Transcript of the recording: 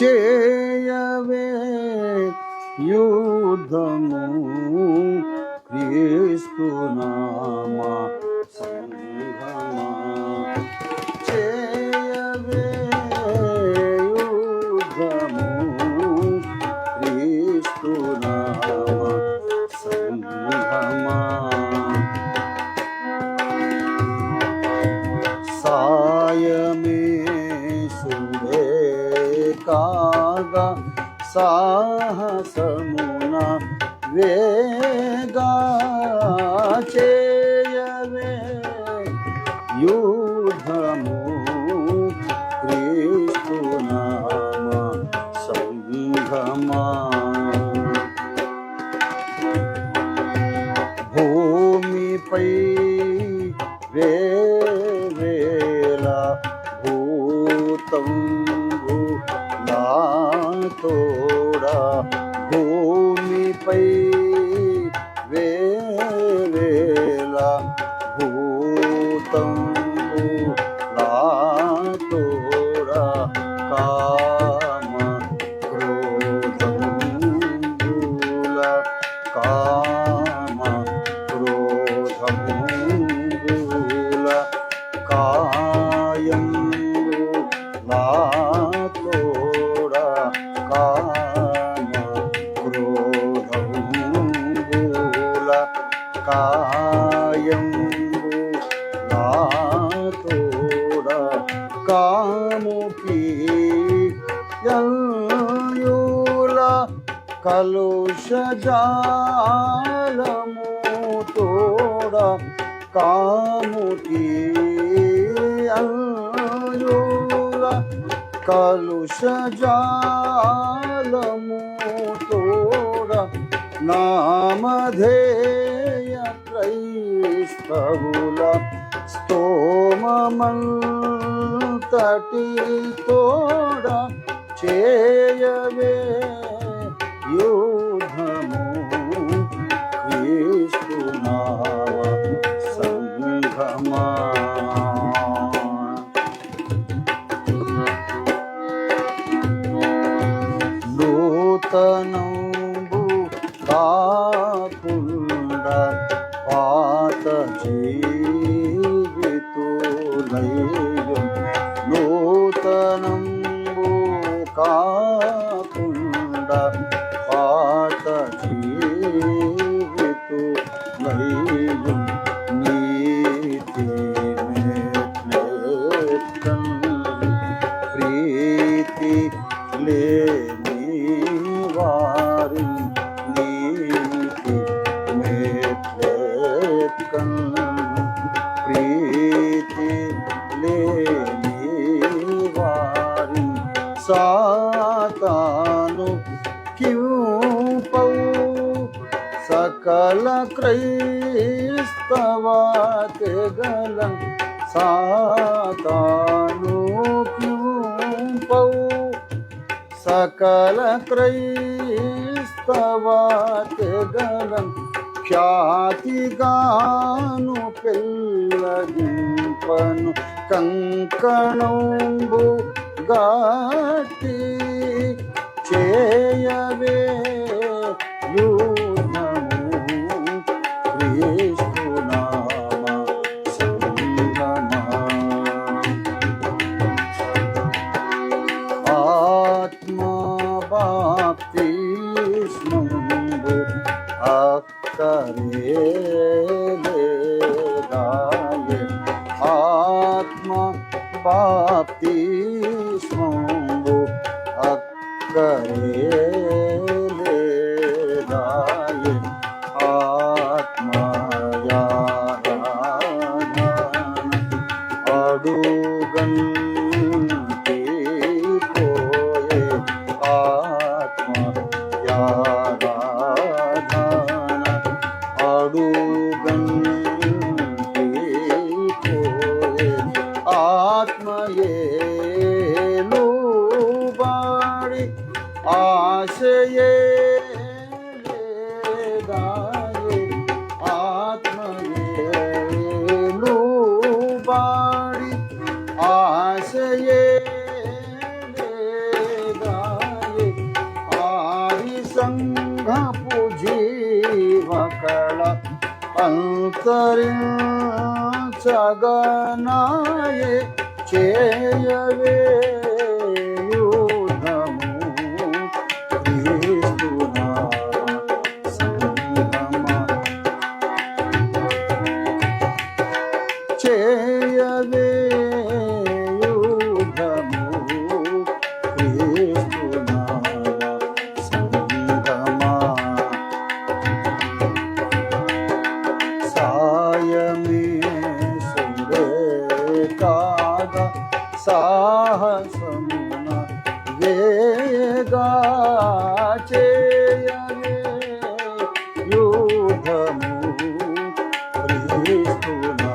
చేయవే యుద్ధము క్రీస్తునామా సంగమా చేయవే యుద్ధము క్రీస్తునామా సంగమా సాయమే సుడే కాగా సాహసమున వేగా చేయవే. యుద్ధము క్రీస్తునామ సంఘమా. భూమిపై భూమిపై कलुष जालमु तोड़ा कामुटी अंजूर कलुष जालमु तोड़ा नामधेय त्रैस्तगुल स्तोममन्तटी तोड़ा चेयवे యుద్ధము క్రీస్తునామ సంఘమా. నూతనంబు కాకుండా పాత జీవితులయ్యు స్థితి లేని వారి నీతి మెట్లెక్కన్ ప్రీతి లేని వారి సాతాను కింపౌ సకల క్రైస్తవ తెగల సాతాను పౌ సకల క్రైస్తవ తెగల ఖ్యాతిగాను పిల్లగింపను కంకణంబు గాటి చేయవే करे दे आत्मा पापी ఆశయే జీవకళ అంతరి చగనాయ చేయవే సాహసమున వేగా చేయనే యూధము క్రీస్తున